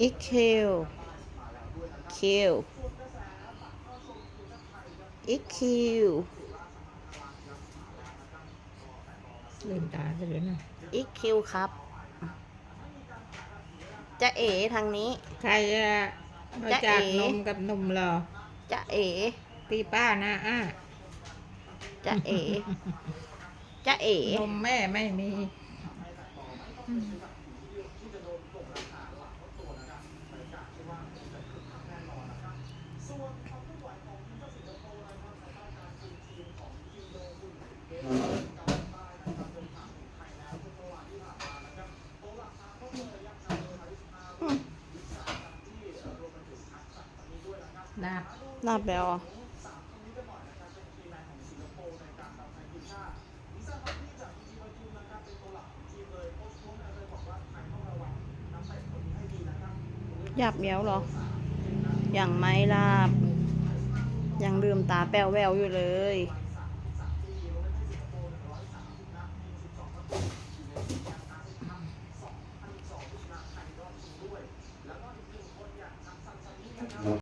อีกคิวคิวอีกคิวลืมตาไปเลยนะอีกคิวครับจะเอ๋ทางนี้ ใครอะมาจ๊ะจากเอ๋นมกับนมเหรอจะเอ๋ตีป้านะอะจะเอ๋จะเอ๋นมแม่ไม่มี นะนับแล้วอะหยับเย้วเหรอ อย่างไม่ลาบ ยังลืมตาแป๋วแววอยู่เลย